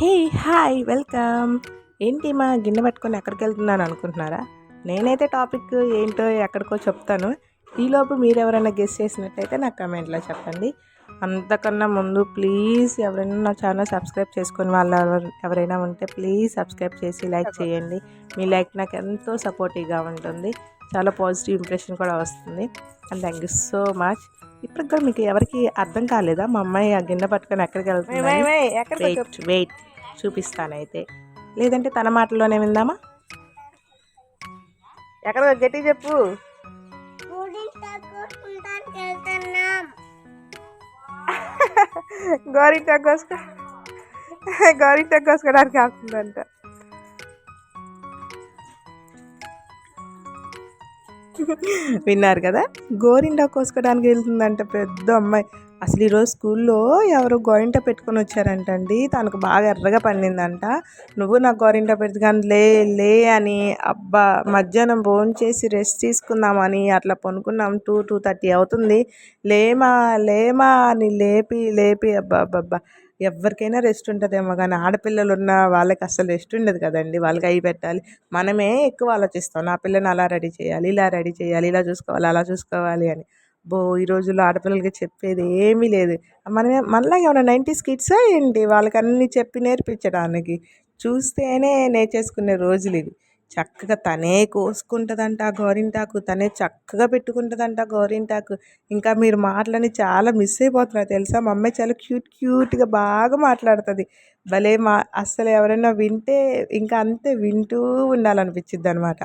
Hey hi welcome. ఏంటి మా గిన్నె పట్టుకొని ఎక్కడికి వెళ్తున్నాను అనుకుంటున్నారా? నేనైతే టాపిక్ ఏంటో ఎక్కడికో చెప్తాను. ఈలోపు మీరు ఎవరైనా గెస్ చేసినట్టయితే నాకు కమెంట్లో చెప్పండి. అంతకన్నా ముందు ప్లీజ్ ఎవరైనా నా ఛానల్ సబ్స్క్రైబ్ చేసుకుని వాళ్ళు ఎవరు- ఎవరైనా ఉంటే ప్లీజ్ సబ్స్క్రైబ్ చేసి లైక్ చేయండి. మీ లైక్ నాకు ఎంతో సపోర్టివ్గా ఉంటుంది. చాలా పాజిటివ్ ఇంప్రెషన్ కూడా వస్తుంది. And thank you so much ఇప్పుడు కూడా మీకు ఎవరికి అర్థం కాలేదా? మా అమ్మాయి ఆ గిన్నె పట్టుకొని ఎక్కడికి వెళ్తుంది వెయిట్ వెయిట్ చూపిస్తానైతే లేదంటే తన మాటలోనే విందామా? ఎక్కడ గట్టి చెప్పు. గోరింట కోసుకో. గోరింట కోసుకోవడానికి ఆపుతుందంట. విన్నారు కదా? గోరింట కోసుకోవడానికి వెళ్తుందంట పెద్ద అమ్మాయి. అసలు ఈరోజు స్కూల్లో ఎవరు గోరింట పెట్టుకొని వచ్చారంటండి. తనకు బాగా ఎర్రగా పండిందంట. నువ్వు నాకు గోరింట పెట్టుకొని లే లే అని అబ్బా మధ్యాహ్నం భోజనం చేసి రెస్ట్ తీసుకుందామని అట్లా పనుకున్నాం. టూ టూ థర్టీ అవుతుంది. లేమా లేమా అని లేపి లేపి అబ్బా అబ్బా ఎవరికైనా రెస్ట్ ఉంటుందేమో కానీ ఆడపిల్లలు ఉన్న వాళ్ళకి అసలు రెస్ట్ ఉండదు కదండి. వాళ్ళకి అవి పెట్టాలి. మనమే ఎక్కువ ఆలోచిస్తాం. నా పిల్లని అలా రెడీ చేయాలి ఇలా రెడీ చేయాలి ఇలా చూసుకోవాలి అలా చూసుకోవాలి అని. అబ్బో ఈ రోజుల్లో ఆడపిల్లలకి చెప్పేది ఏమీ లేదు. మనమే మళ్ళీ ఏమైనా నైంటీస్ కిడ్సా ఏంటి? వాళ్ళకి అన్నీ చెప్పి నేర్పించడానికి. చూస్తేనే నేర్చేసుకునే రోజులు ఇవి. చక్కగా తనే కోసుకుంటుందంట గోరింటాకు. తనే చక్కగా పెట్టుకుంటుందంట గోరింటాకు. ఇంకా మీరు మాటలని చాలా మిస్ అయిపోతున్నారు తెలుసా? మా అమ్మాయి చాలా క్యూట్ క్యూట్గా బాగా మాట్లాడుతుంది. భలే మా అస్సలు ఎవరైనా వింటే ఇంకా అంతే వింటూ ఉండాలనిపించిద్ది అనమాట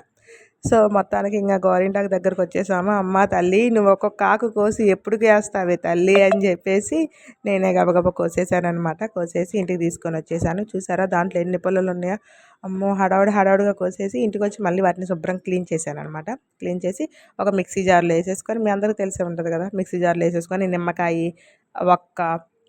సో మొత్తానికి ఇంకా గోరింటాకు దగ్గరకు వచ్చేసాము. అమ్మ తల్లి నువ్వు ఒక్కొక్క ఆకు కోసి ఎప్పుడు వేస్తావే తల్లి అని చెప్పేసి నేనే గబగబ కోసేసాను అనమాట కోసేసి ఇంటికి తీసుకొని వచ్చేసాను. చూసారా దాంట్లో ఎన్ని పొలాలు ఉన్నాయో? అమ్మో హడావుడి హడావుడిగా కోసేసి ఇంటికి వచ్చి మళ్ళీ వాటిని శుభ్రం క్లీన్ చేశాను అనమాట క్లీన్ చేసి ఒక మిక్సీ జార్లో వేసేసుకొని మీ అందరికీ తెలిసే ఉంటుంది కదా? మిక్సీ జార్లో వేసేసుకొని నిమ్మకాయ ఒక్క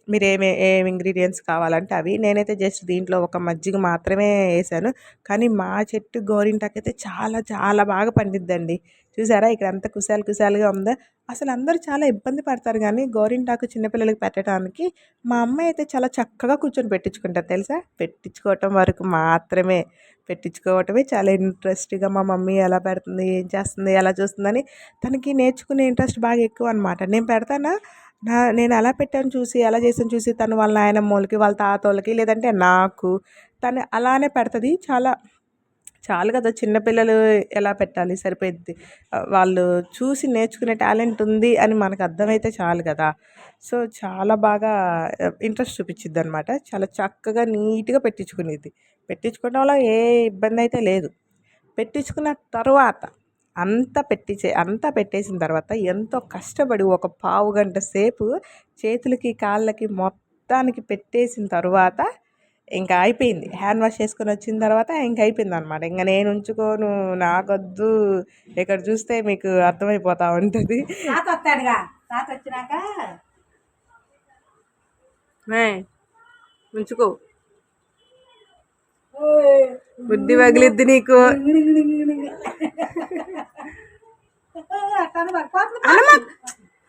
మీరు ఏమి ఏమి ఇంగ్రీడియంట్స్ కావాలంటే అవి. నేనైతే జస్ట్ దీంట్లో ఒక మజ్జిగ మాత్రమే వేసాను. కానీ మా చెట్టు గోరింటాకు అయితే చాలా చాలా బాగా పండిద్దండి. చూసారా? ఇక్కడ అంత కుశాలు కుశాలుగా ఉందా? అసలు అందరూ చాలా ఇబ్బంది పడతారు కానీ గోరింటాకు చిన్నపిల్లలకి పెట్టడానికి మా అమ్మ అయితే చాలా చక్కగా కూర్చొని పెట్టించుకుంటారు తెలుసా? పెట్టించుకోవటం వరకు మాత్రమే. పెట్టించుకోవటమే చాలా ఇంట్రెస్ట్గా మా మమ్మీ ఎలా పెడుతుంది ఏం చేస్తుంది ఎలా చూస్తుందని తనకి నేర్చుకునే ఇంట్రెస్ట్ బాగా ఎక్కువ అనమాట నేను పెడతానా? నా నేను ఎలా పెట్టాను చూసి ఎలా చేసాను చూసి తను వాళ్ళ నాయనమ్మోళ్ళకి వాళ్ళ తాతోళ్ళకి లేదంటే నాకు తను అలానే పెడుతుంది. చాలా చాలు కదా చిన్నపిల్లలు ఎలా పెట్టాలి సరిపోద్ది వాళ్ళు చూసి నేర్చుకునే టాలెంట్ ఉంది అని మనకు అర్థమైతే చాలు కదా. సో చాలా బాగా ఇంట్రెస్ట్ చూపించిద్ది అనమాట చాలా చక్కగా నీట్గా పెట్టించుకునేది. పెట్టించుకోవడం వల్ల ఏ ఇబ్బంది అయితే లేదు. పెట్టించుకున్న తర్వాత అంతా పెట్టించే అంతా పెట్టేసిన తర్వాత ఎంతో కష్టపడి ఒక పావు గంట సేపు చేతులకి కాళ్ళకి మొత్తానికి పెట్టేసిన తర్వాత ఇంకా అయిపోయింది. హ్యాండ్ వాష్ చేసుకొని వచ్చిన తర్వాత ఇంకా అయిపోయింది అనమాట ఇంకా నేను ఉంచుకోను నాకొద్దు ఇక్కడ చూస్తే మీకు అర్థమైపోతూ ఉంటుంది. ఉంచుకో. బుద్ధి పగిలిద్ది నీకు. అన్నమ్మ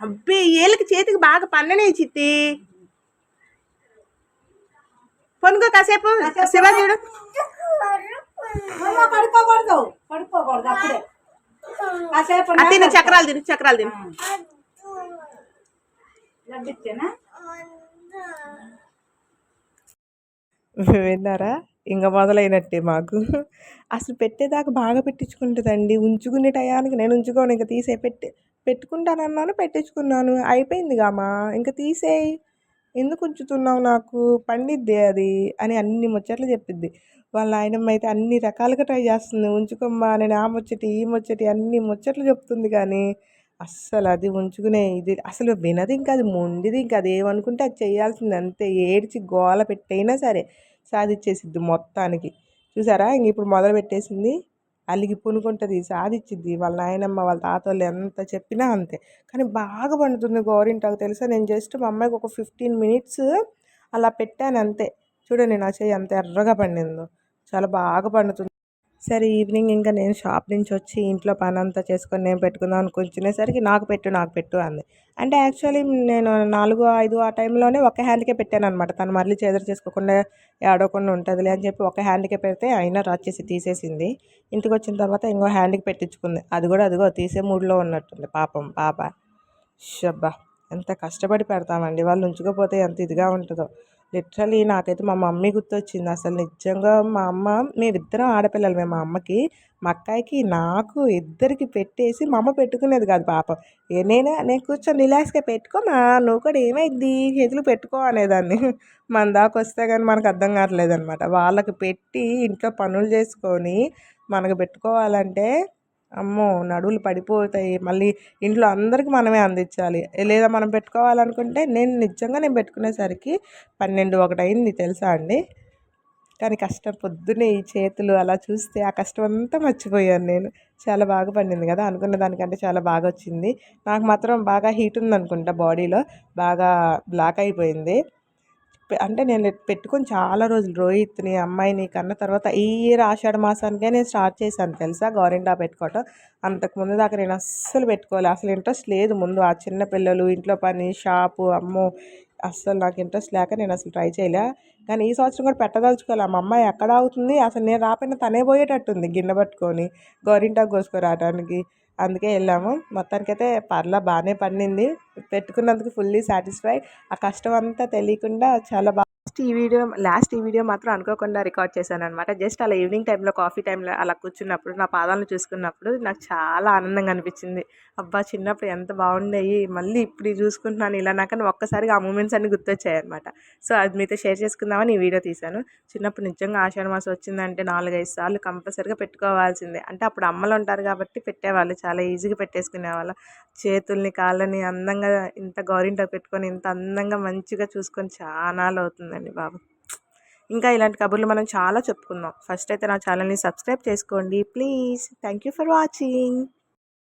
అబ్బే ఏళ్ళకి చేతికి బాగా పన్ననే చిత్తి. పొనుకో కాసేపు శివ చూడు. పడుకోకూడదు. పడుకోకూడదు అప్పుడే. కాసేపు అది తిను చక్రాలు తిను చక్రాలు తిను. విన్నారా? ఇంకా మొదలైనట్టే మాకు. అసలు పెట్టేదాకా బాగా పెట్టించుకుంటుందండి. ఉంచుకునే టయానికి నేను ఉంచుకోను ఇంకా తీసే పెట్టి పెట్టుకుంటానన్నాను పెట్టించుకున్నాను. అయిపోయింది కామా ఇంకా తీసేయి. ఎందుకు ఉంచుతున్నావు నాకు? పండిద్ది అది అని అన్ని ముచ్చట్లు చెప్పిద్ది. వాళ్ళ ఆయనమ్మ అయితే అన్ని రకాలుగా ట్రై చేస్తుంది. ఉంచుకోమ్మా నేను ఆ ముచ్చటి ఈ ముచ్చటి అన్ని ముచ్చట్లు చెప్తుంది కానీ అస్సలు అది ఉంచుకునే ఇది అసలు వినది ఇంకా అది మొండిది ఇంకా అది ఏమనుకుంటే అది చేయాల్సింది అంతే. ఏడ్చి గోల పెట్టైనా సరే సాధించేసిద్ది మొత్తానికి. చూసారా? ఇంక ఇప్పుడు మొదలు పెట్టేసింది అలిగి పునుకుంటుంది సాధించిద్ది వాళ్ళ నాయనమ్మ వాళ్ళ తాత వాళ్ళు ఎంత చెప్పినా అంతే. కానీ బాగా పండుతుంది గోరింటాకు తెలుసా? నేను జస్ట్ మా అమ్మాయికి ఒక ఫిఫ్టీన్ మినిట్స్ అలా పెట్టాను అంతే. చూడండి నా చెయ్యి అంత ఎర్రగా పండిందో. చాలా బాగా పండుతుంది. సరే ఈవినింగ్ ఇంకా నేను షాప్ నుంచి వచ్చి ఇంట్లో పని అంతా చేసుకొని నేను పెట్టుకుందాం అనుకుంటునేసరికి నాకు పెట్టు నాకు పెట్టు అంది. అంటే యాక్చువల్లీ నేను నాలుగు ఐదు ఆ టైంలోనే ఒక హ్యాండ్కే పెట్టాను అనమాట తను మళ్ళీ చేదర చేసుకోకుండా ఆడకుండా ఉంటుందిలే అని చెప్పి ఒక హ్యాండ్కే పెడితే అయినా వచ్చేసి తీసేసింది. ఇంటికి వచ్చిన తర్వాత ఇంకో హ్యాండ్కి పెట్టించుకుంది. అది కూడా అదిగో తీసే మూడ్లో ఉన్నట్టుంది. పాపం పాప. షబ్బా! ఎంత కష్టపడి పెడతామండి. వాళ్ళు ఉంచుకోపోతే ఎంత ఇదిగా ఉంటుందో. లిటరలీ నాకైతే మా మమ్మీ గుర్తొచ్చింది. అసలు నిజంగా మా అమ్మ మేమిద్దరం ఆడపిల్లలమే మా అమ్మకి. మా అక్కాయికి నాకు ఇద్దరికి పెట్టేసి మా అమ్మ పెట్టుకునేది కాదు పాపం. నేనే నేను కూర్చొని రిలాక్స్గా పెట్టుకోమా నువ్వు కూడా ఏమైంది? చేతులు పెట్టుకో అనేదాన్ని. మన దాకా వస్తే కానీ మనకు అర్థం కావట్లేదు అనమాట వాళ్ళకి పెట్టి ఇంట్లో పనులు చేసుకొని మనకు పెట్టుకోవాలంటే అమ్మో నడువులు పడిపోతాయి. మళ్ళీ ఇంట్లో అందరికి మనమే అందించాలి. లేదా మనం పెట్టుకోవాలనుకుంటే నేను నిజంగా నేను పెట్టుకునేసరికి పన్నెండు ఒకటైంది తెలుసా అండి? కానీ కష్టం పొద్దున్నే ఈ చేతులు అలా చూస్తే ఆ కష్టం అంతా మర్చిపోయాను నేను. చాలా బాగా పండింది కదా అనుకున్న దానికంటే చాలా బాగా వచ్చింది. నాకు మాత్రం బాగా హీట్ ఉంది అనుకుంటా బాడీలో. బాగా బ్లాక్ అయిపోయింది. అంటే నేను పెట్టుకొని చాలా రోజులు రోహిత్ని అమ్మాయిని కన్న తర్వాత ఈ ఇయర్ ఆషాఢ మాసానికే నేను స్టార్ట్ చేశాను తెలుసా? గోరింటా పెట్టుకోవటం. అంతకు ముందు దాకా నేను అస్సలు పెట్టుకోవాలి అసలు ఇంట్రెస్ట్ లేదు ముందు ఆ చిన్న పిల్లలు ఇంట్లో పని షాపు అమ్మో! అస్సలు నాకు ఇంట్రెస్ట్ లేక నేను అసలు ట్రై చేయలే. కానీ ఈ సంవత్సరం కూడా పెట్టదలుచుకోవాలి మా అమ్మాయి ఎక్కడ అవుతుంది అసలు నేను రాకపోయినా తనే పోయేటట్టుంది గిన్నె పట్టుకొని గోరింటాకు కోసుకురావడానికి అందుకే వెళ్ళాము. మొత్తానికైతే పర్లా బాగానే పండింది. పెట్టుకున్నందుకు ఫుల్లీ సాటిస్ఫై ఆ కష్టం అంతా తెలియకుండా చాలా బాగా లాస్ట్ ఈ వీడియో లాస్ట్ ఈ వీడియో మాత్రం అనుకోకుండా రికార్డ్ చేశాను అనమాట జస్ట్ అలా ఈవినింగ్ టైంలో కాఫీ టైంలో అలా కూర్చున్నప్పుడు నా పాదాలను చూసుకున్నప్పుడు నాకు చాలా ఆనందంగా అనిపించింది. అబ్బా! చిన్నప్పుడు ఎంత బాగుండేవి మళ్ళీ ఇప్పుడు చూసుకుంటున్నాను. ఇలా నాకని ఒక్కసారిగా ఆ మూమెంట్స్ అన్ని గుర్తొచ్చాయి అనమాట సో అది మీతో షేర్ చేసుకుందామని ఈ వీడియో తీశాను. చిన్నప్పుడు నిజంగా ఆషాఢ మాసం వచ్చిందంటే నాలుగైదు సార్లు కంపల్సరీగా పెట్టుకోవాల్సిందే. అంటే అప్పుడు అమ్మలు ఉంటారు కాబట్టి పెట్టేవాళ్ళు. చాలా ఈజీగా పెట్టేసుకునేవాళ్ళు. చేతుల్ని కాళ్ళని అందంగా ఇంత గౌరింటకు పెట్టుకొని ఇంత అందంగా మంచిగా చూసుకొని చాలా అవుతుంది. కదండి బాబు. ఇంకా ఇలాంటి కబుర్లు మనం చాలా చెప్పుకుందాం ఫస్ట్ అయితే నా ఛానల్ని సబ్స్క్రైబ్ చేసుకోండి. Please. Thank you for watching.